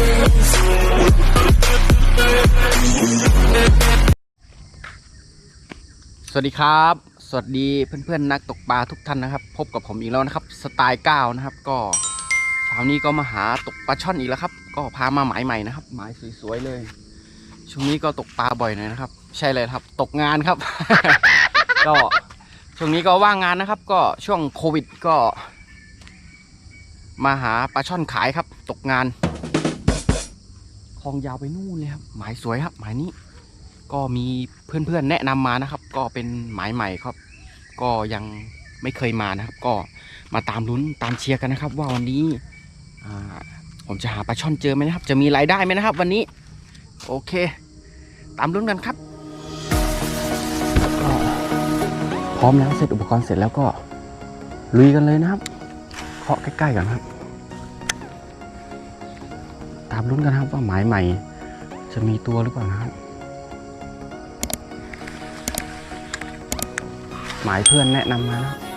สวัสดีครับ สวัสดีเพื่อนๆนักตกปลาทุกท่านนะครับ พบกับผมอีกแล้วนะครับ สไตล์ก้าวนะครับ ก็เช้านี้ก็มาหาตกปลาช่อนอีกแล้วครับ ก็พามาหมายใหม่นะครับ หมายสวยๆเลย ช่วงนี้ก็ตกปลาบ่อยหน่อยนะครับ ใช่เลยครับ ตกงานครับ ก็ช่วงนี้ก็ว่างงานนะครับ ก็ช่วงโควิดก็ มาหาปลาช่อนขายครับ ตกงาน คลองยาวไปนู่นเลยครับ หมายสวยครับ หมายนี้ ก็มีเพื่อนๆแนะนำมานะครับ ก็เป็นหมายใหม่ครับ ก็ยังไม่เคยมานะครับ ก็มาตามลุ้นตามเชียร์กันนะครับ ว่าวันนี้ผมจะหาปลาช่อนเจอไหมนะครับ จะมีรายได้ไหมนะครับ วันนี้ โอเค ตามลุ้นกันครับพร้อมแล้วเสร็จอุปกรณ์เสร็จแล้วก็ลุยกันเลยนะครับเคาะใกล้ๆกันครับ ตามลุ้นกันครับว่าหมายใหม่ จะมีตัวหรือเปล่านะครับหมายเพื่อนแนะนำมานะคั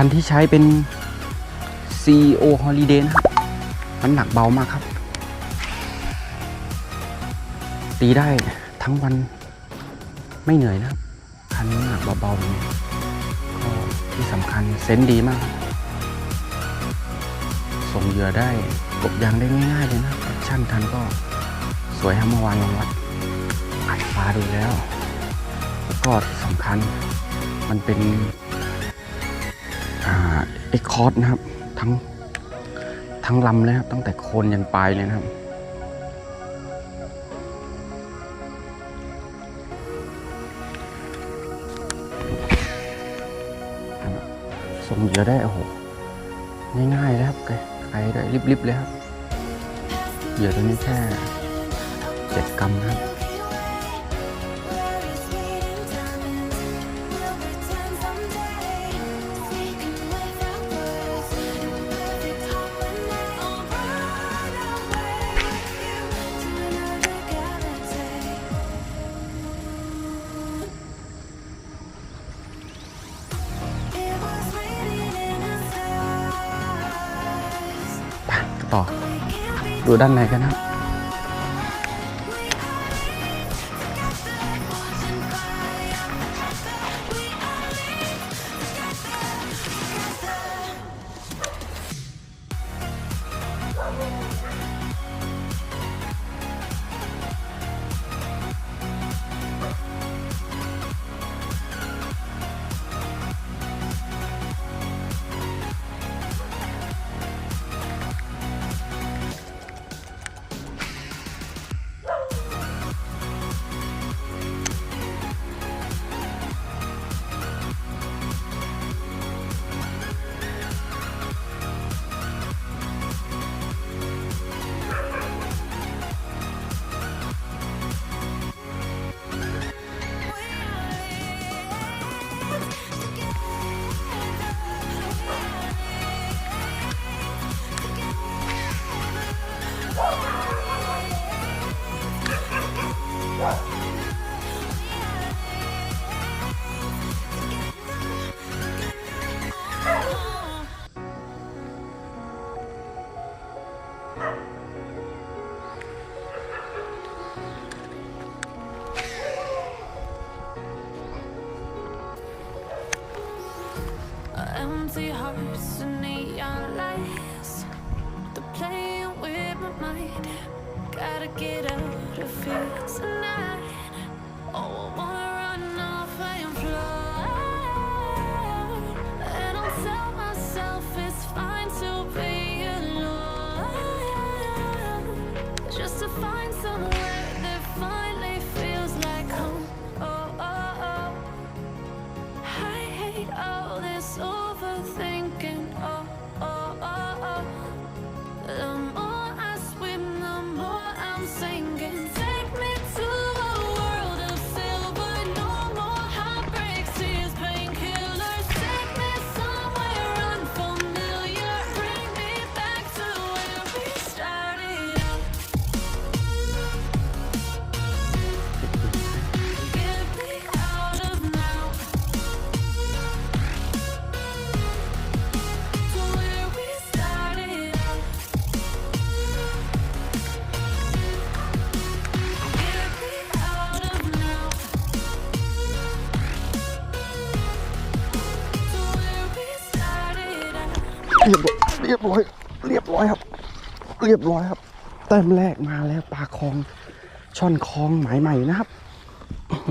ันที่ใช้เป็น CEO Holiday นะครับน้ำหนักเบามากครับ ตีได้ทั้งวันไม่เหนื่อยนะครับ คันน้หนักเบาๆเลยก็ที่สำคัญเซนดีมาก ส่งเหยื่อได้กบยางได้ง่ายๆเลยนะแอคชั่นทันก็สวยครับเมื่อวานลงวัดอัดปลาดูแล้ว แล้วก็ที่สำคัญมันเป็น เอ็กคอร์ดนะครับ ทั้งทั้งลำเลยครับ ตั้งแต่โคนยันปลายเลยนะครับ ส่งเหยื่อได้โอ้โหง่ายๆเลยครับไกลไกลได้ริบๆเลยครับเหยื่อตัวนี้แค่เจ็ดกรัมนะครับ ดูด้านในกันนะ เรียบร้อยเรียบร้อยเรียบร้อยครับ เรียบร้อยครับแต้มแรกมาแล้วปลาคลองช่อนคลองหมายใหม่นะครับอ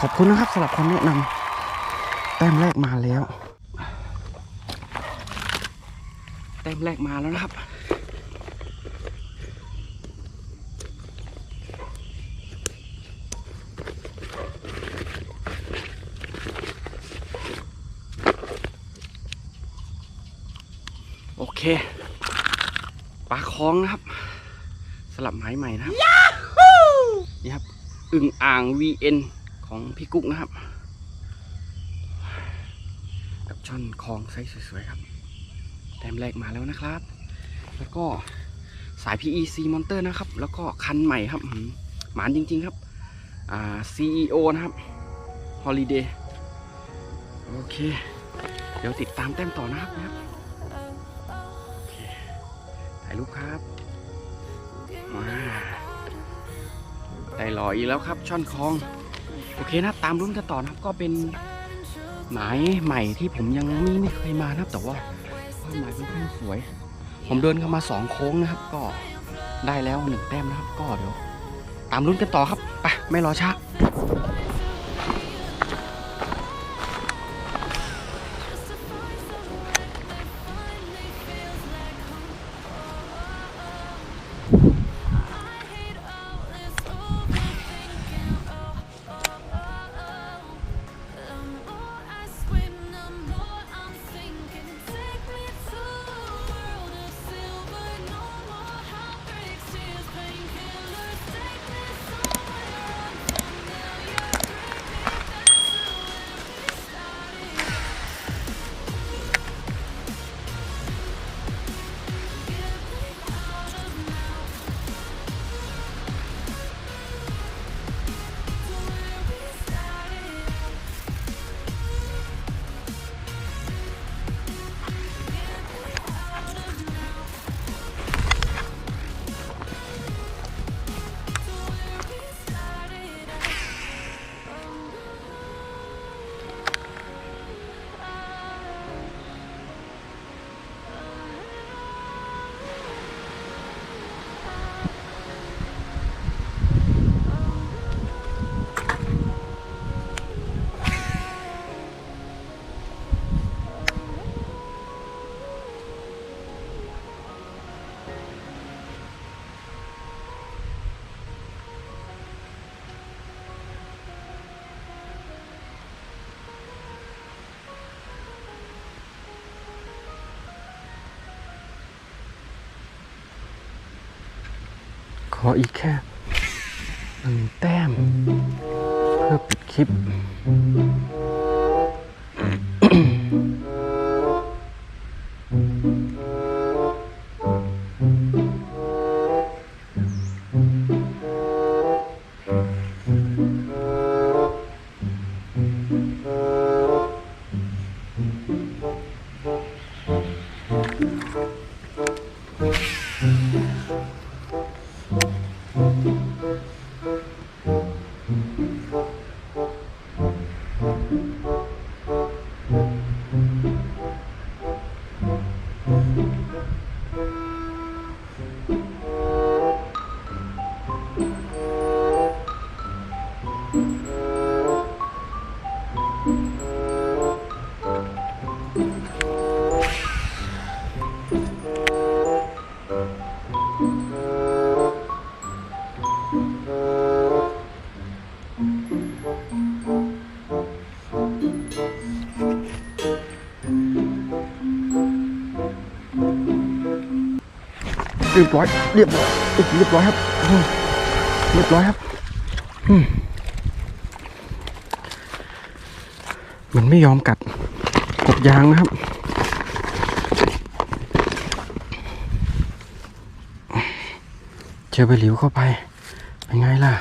ขอบคุณนะครับสำหรับคำแนะนำแต้มแรกมาแล้ว แต้มแรกมาแล้วนะครับ เคปลาคลองนะครับ สลับไม้ใหม่นะครับนี่ครับอึ่งอ่าง VN ของพี่กุ๊กนะครับกับช่อนคลองไซส์สวยๆครับแต้มแรกมาแล้วนะครับ แล้วก็สาย PEC Monster นะครับ แล้วก็คันใหม่ครับอื้อหือหมานจริงๆครับ อ่า CEO นะครับ Holiday โอเค เดี๋ยวติดตามแต้มต่อนะครับายรูปครับมาได้หลออีกแล้วครับช่อนคลอง โอเคนะตามรุ่นกันต่อนะครับก็เป็นหมายใหม่ที่ผมยังไม่ไม่เคยมานะครับ แต่ว่าว่าหมายค่อนข้างสวย ผมเดินเข้ามาสองโค้งนะครับ ก็ได้แล้วหนึ่งแต้มนะครับ ก็เดี๋ยว ตามรุ่นกันต่อครับไปไม่รอช้า ออีกแค่หนึ่งแต้ม เพื่อปิดคลิป รียบร้อย เรียบร้อยเรียบร้อยครับเรียบร้อยครับอืมมันไม่ยอมกัดกบยางนะครับ เจอไปหลิวเข้าไปเป็นไงล่ะ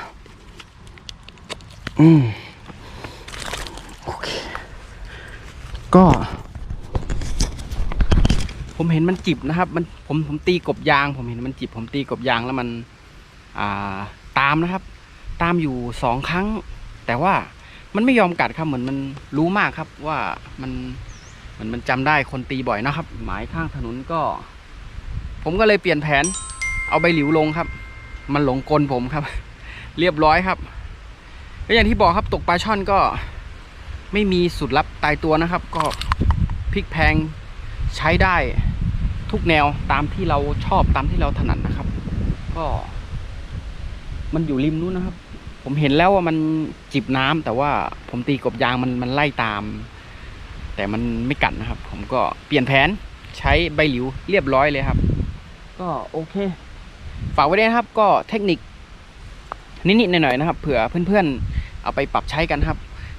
อืมโอเค ก็ ผมเห็นมันจิบนะครับ มันผมผมตีกบยาง ผมเห็นมันจิบ ผมตีกบยางแล้วมันอ่าตามนะครับ ตามอยู่สองครั้ง แต่ว่ามันไม่ยอมกัดครับเหมือนมันรู้มากครับว่ามันเหมันมันจำได้คนตีบ่อยนะครับ หมายข้างถนนก็ ผมก็เลยเปลี่ยนแผน เอาใบหลิวลงครับ มันหลงกลผมครับ เรียบร้อยครับก็อย่างที่บอกครับตกปลาช่อนก็ไม่มีสูตรลับตายตัวนะครับ ก็พลิกแพง ใช้ได้ทุกแนวตามที่เราชอบตามที่เราถนัดนะครับ ก็ มันอยู่ริมนู้นนะครับ ผมเห็นแล้วว่ามันจิบน้ำแต่ว่าผมตีกบยางมันมันไล่ตาม แต่มันไม่กัดนะครับ ผมก็เปลี่ยนแผนใช้ใบหลิวเรียบร้อยเลยครับ ก็โอเค ฝากไว้ด้วยนะครับ ก็เทคนิคนิดๆหน่อยๆนะครับ เผื่อเพื่อนๆ เอาไปปรับใช้กันครับ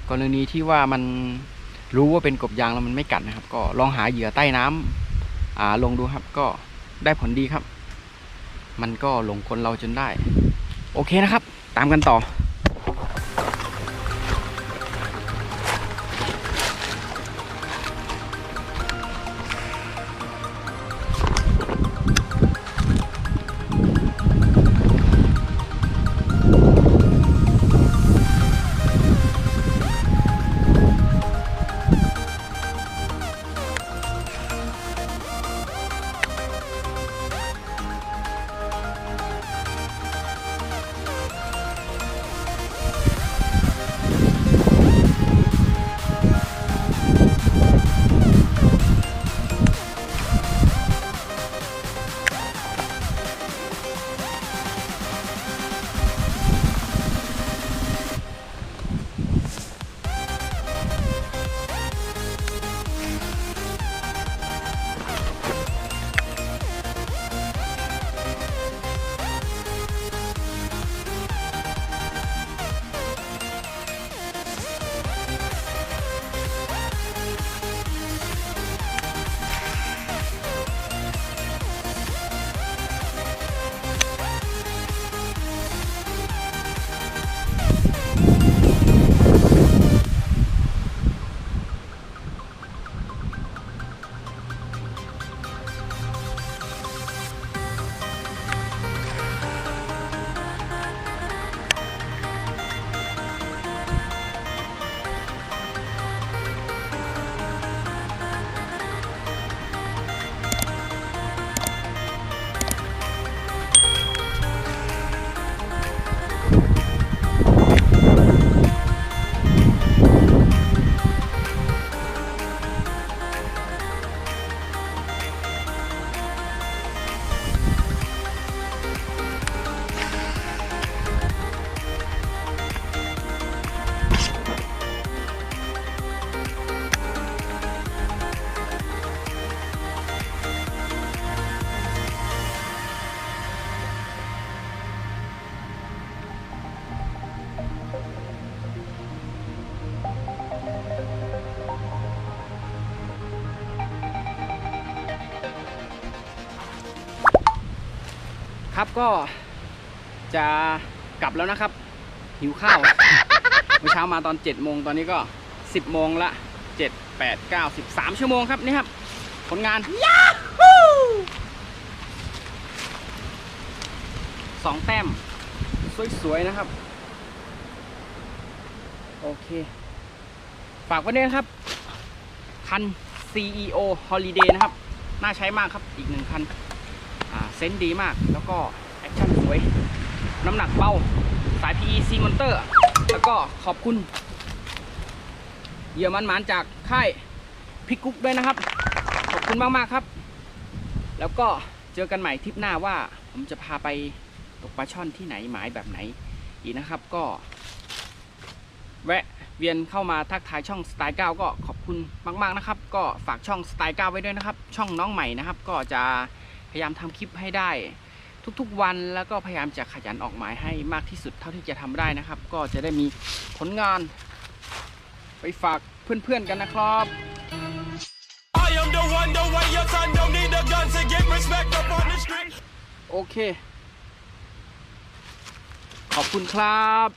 กรณีที่ว่ามัน รู้ว่าเป็นกบยางแล้วมันไม่กัดนะครับ ก็ลองหาเหยื่อใต้น้ำอ่าลงดูครับ ก็ได้ผลดีครับ มันก็หลงคนเราจนได้ โอเคนะครับ ตามกันต่อ ครับก็จะกลับแล้วนะครับ หิวข้าวเมื่อเช้ามาตอน7จ็ดโมงตอนนี้ก็ 10บโมงละเจ็ดแปดเก้าสิบสามชั่วโมงครับนี่ครับ ผลงานยาฮูสองแต้ม สวย ๆ นะครับ โอเค ฝากไว้ด้วยนะครับ คัน CEO Holiday นะครับ น่าใช้มากครับอีกหนึ่งคันอ่า เซนส์ดีมาก แล้วก็แอคชั่นสวย น้ำหนักเบาสาย PE C Monster แล้วก็ขอบคุณเหยื่อมันหมานจากค่ายพิกกุ๊กด้วยนะครับ ขอบคุณมากๆครับ แล้วก็เจอกันใหม่ทริปหน้าว่า ผมจะพาไปตกปลาช่อนที่ไหนหมายแบบไหนอีกนะครับก็ แวะเวียนเข้ามาทักทายช่องสไตล์9ก็ขอบคุณมาก ๆนะครับ ก็ฝากช่องสไตล์9ไว้ด้วยนะครับ ช่องน้องใหม่นะครับ ก็จะ พยายามทำคลิปให้ได้ ทุกๆวันแล้วก็พยายามจะขยันออกหมายให้มากที่สุดเท่าที่จะทำได้นะครับ ก็จะได้มีผลงาน ไปฝากเพื่อนๆกันนะครับ son โอเค ขอบคุณครับ